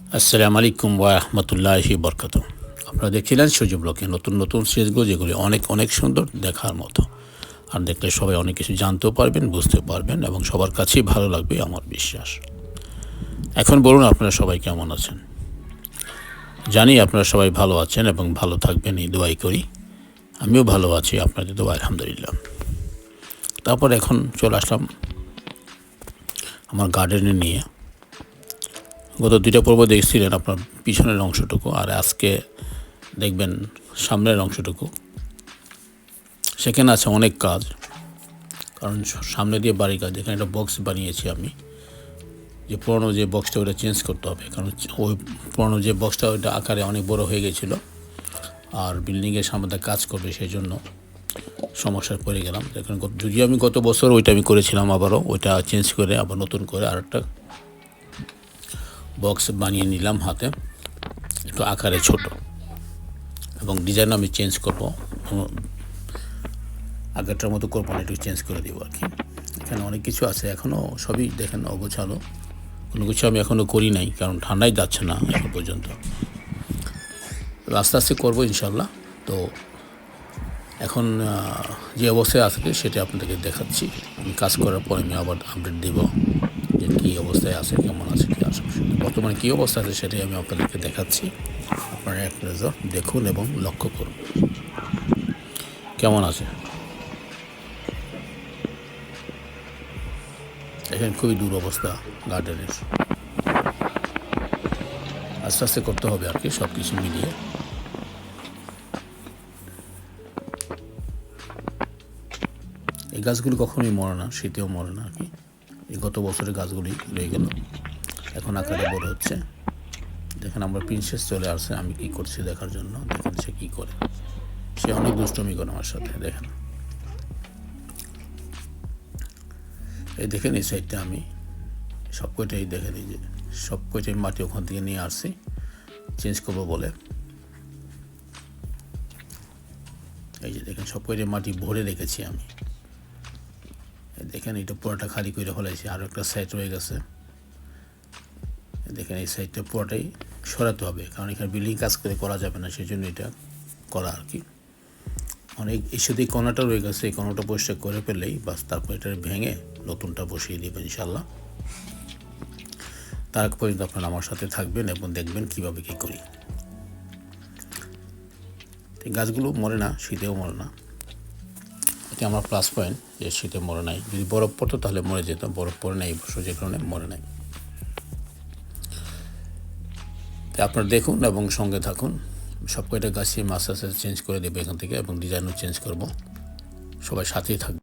আসসালামু আলাইকুম ওয়া রাহমাতুল্লাহি বরকাত আপনারা দেখছিলেন সূর্য ব্লকে নতুন নতুন সিরিজগুলো যেগুলি অনেক অনেক সুন্দর দেখার মতো। আর দেখলে সবাই অনেক কিছু জানতেও পারবেন বুঝতে পারবেন এবং সবার কাছেই ভালো লাগবে আমার বিশ্বাস। এখন বলুন আপনারা সবাই কেমন আছেন? জানি আপনারা সবাই ভালো আছেন এবং ভালো থাকবেন, এই দোয়াই করি। আমিও ভালো আছি, আপনাদের দোয়া, আলহামদুলিল্লাহ। তারপর এখন চলে আসলাম আমার গার্ডেনে নিয়ে। গত দুইটা পর্ব দেখছিলেন আপনার পিছনের অংশটুকু, আর আজকে দেখবেন সামনের অংশটুকু। সেখানে আছে অনেক কাজ, কারণ সামনে দিয়ে বাড়ি কাজ। এখানে একটা বক্স বানিয়েছি আমি, যে পুরনো যে বক্সটা ওটা চেঞ্জ করতে হবে, কারণ ওই পুরনো যে বক্সটা ওইটা আকারে অনেক বড় হয়ে গেছিল, আর বিল্ডিংয়ের সামনে কাজ করবে সেই জন্য সমস্যায় পড়ে গেলাম। এখানে যদিও আমি গত বছর ওইটা আমি করেছিলাম আবারও, ওইটা চেঞ্জ করে আবার নতুন করে আরেকটা বক্স বানিয়ে নিলাম হাতে, একটু আকারে ছোট। এবং ডিজাইন আমি চেঞ্জ করব। আগেরটার মতো করব না, একটু চেঞ্জ করে দেবো আর কি। এখানে অনেক কিছু আছে এখনও সবই দেখেন অগোছালো। কোনো কিছু আমি এখনও করি নাই, কারণ ঠান্ডাই যাচ্ছে না এখন পর্যন্ত। আস্তে আস্তে করব ইনশাল্লাহ তো এখন যে অবস্থায় আছে সেটা আপনাদেরকে দেখাচ্ছি। আমি কাজ করার পরে আমি আবার আপডেট দেবো যে কী অবস্থায় আছে, কেমন আছে। বর্তমানে কী অবস্থা আছে সেটাই আমি আপনাদেরকে দেখাচ্ছি। আপনারা এক নজর দেখুন এবং লক্ষ্য করুন। কেমন আছে? এখানে খুবই দূর অবস্থা গার্ডেনের। আস্তে আস্তে করতে হবে আর কি সব কিছু মিলিয়ে। এই গাছগুলি কখনোই মরে না, শীতেও মরে না আর কি। এই গত বছরের গাছগুলি রয়ে গেল। এখন আকারে বড় হচ্ছে। দেখেন আমার প্রিন্সেস চলে আসছে, আমি কি করছি দেখার জন্য? দেখেন সে কী করে। সে অনেক দুষ্টমি করে আমার সাথে, দেখেন। এই দেখেন এই সাইডটা আমি সব কয়টাই দেখেন, এই যে সব কয়টাই মাটি ওখান থেকে নিয়ে আসছি চেঞ্জ করব বলে। এই যে দেখেন সব কয়টাই মাটি ভরে রেখেছি আমি। দেখেন এটা পুরোটা খালি করে ফেলাইছি আরও একটা সাইড রয়ে গেছে। দেখেন এই সাইডটা পুরোটাই সরাতে হবে, কারণ এখানে বিল্ডিং কাজ করে করা যাবে না সেই জন্য এটা করা আর কি। অনেক এই সাথে কণাটা রয়ে গেছে, এই কণাটা পরিষ্কার করে ফেললেই বাস, তারপর এটা ভেঙে নতুনটা বসিয়ে দেবেন ইনশাল্লাহ তার পর্যন্ত আপনারা আমার সাথে থাকবেন এবং দেখবেন কীভাবে কী করি। গাছগুলো মরে না, শীতেও মরে না। এটা আমার প্লাস পয়েন্ট যে শীতে মরে নাই। যদি বরফ পড়তো তাহলে মরে যেত বরফ পড়ে নাই, এই বছর যে কারণে মরে নাই। তো আপনারা দেখুন এবং সঙ্গে থাকুন। সব কয়টা গাছই মাছ চেঞ্জ করে দেবে এখান থেকে এবং ডিজাইনও চেঞ্জ করব। সবাই সাথেই থাকবে